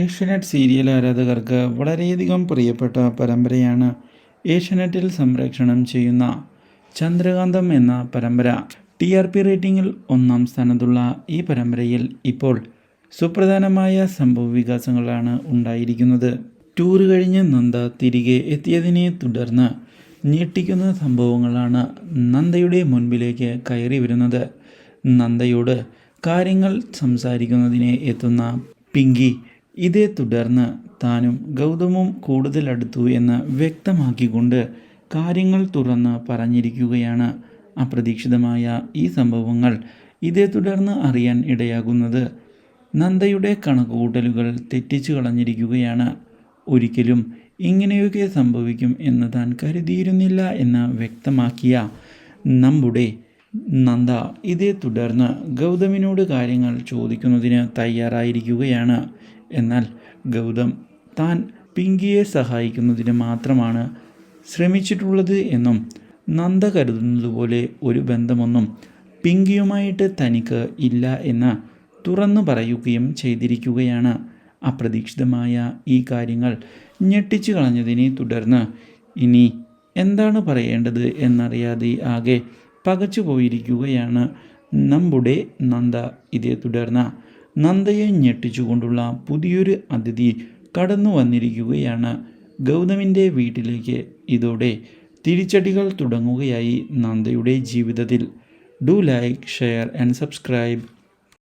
Asianet serial ആരാധകർക്ക് വളരെയധികം പ്രിയപ്പെട്ട പരമ്പരയാണ് ഏഷ്യനെറ്റിൽ സംപ്രേക്ഷണം ചെയ്യുന്ന ചന്ദ്രകാന്തം എന്ന പരമ്പര. ടി ആർ പി റേറ്റിംഗിൽ ഒന്നാം സ്ഥാനത്തുള്ള ഈ പരമ്പരയിൽ ഇപ്പോൾ സുപ്രധാനമായ സംഭവ വികാസങ്ങളാണ് ഉണ്ടായിരിക്കുന്നത്. ടൂർ കഴിഞ്ഞ് നന്ദ തിരികെ എത്തിയതിനെ തുടർന്ന് ഞെട്ടിക്കുന്ന സംഭവങ്ങളാണ് നന്ദയുടെ മുൻപിലേക്ക് കയറി വരുന്നത്. നന്ദയോട് കാര്യങ്ങൾ സംസാരിക്കുന്നതിനെ എത്തുന്ന പിങ്കി ഇതേ തുടർന്ന് താനും ഗൗതമും കൂടുതൽ അടുത്തു എന്ന് വ്യക്തമാക്കിക്കൊണ്ട് കാര്യങ്ങൾ തുറന്ന് പറഞ്ഞിരിക്കുകയാണ്. അപ്രതീക്ഷിതമായ ഈ സംഭവങ്ങൾ ഇതേ തുടർന്ന് അറിയാൻ ഇടയാകുന്നത് നന്ദയുടെ കണക്കുകൂട്ടലുകൾ തെറ്റിച്ചു കളഞ്ഞിരിക്കുകയാണ്. ഒരിക്കലും ഇങ്ങനെയൊക്കെ സംഭവിക്കും എന്ന് താൻ കരുതിയിരുന്നില്ല എന്ന് വ്യക്തമാക്കിയ നമ്മുടെ നന്ദ ഇതേ തുടർന്ന് ഗൗതമിനോട് കാര്യങ്ങൾ ചോദിക്കുന്നതിന് തയ്യാറായിരിക്കുകയാണ്. എന്നാൽ ഗൗതം താൻ പിങ്കിയെ സഹായിക്കുന്നതിന് മാത്രമാണ് ശ്രമിച്ചിട്ടുള്ളത് എന്നും നന്ദ കരുതുന്നതുപോലെ ഒരു ബന്ധമൊന്നും പിങ്കിയുമായിട്ട് തനിക്ക് ഇല്ല എന്ന് തുറന്നു പറയുകയും ചെയ്തിരിക്കുകയാണ്. അപ്രതീക്ഷിതമായ ഈ കാര്യങ്ങൾ ഞെട്ടിച്ചു കളഞ്ഞതിനെ തുടർന്ന് ഇനി എന്താണ് പറയേണ്ടത് എന്നറിയാതെ ആകെ പകച്ചു പോയിരിക്കുകയാണ് നമ്മുടെ നന്ദ. ഇതേ തുടർന്ന് നന്ദയെ ഞെട്ടിച്ചുകൊണ്ടുള്ള പുതിയൊരു അതിഥി കടന്നു വന്നിരിക്കുകയാണ്. ഗൗതമിന്റെ വീട്ടിലേക്ക് ഇതോടെ തിരിച്ചടികൾ തുടങ്ങുകയായി നന്ദയുടെ ജീവിതത്തിൽ. Do like share and subscribe.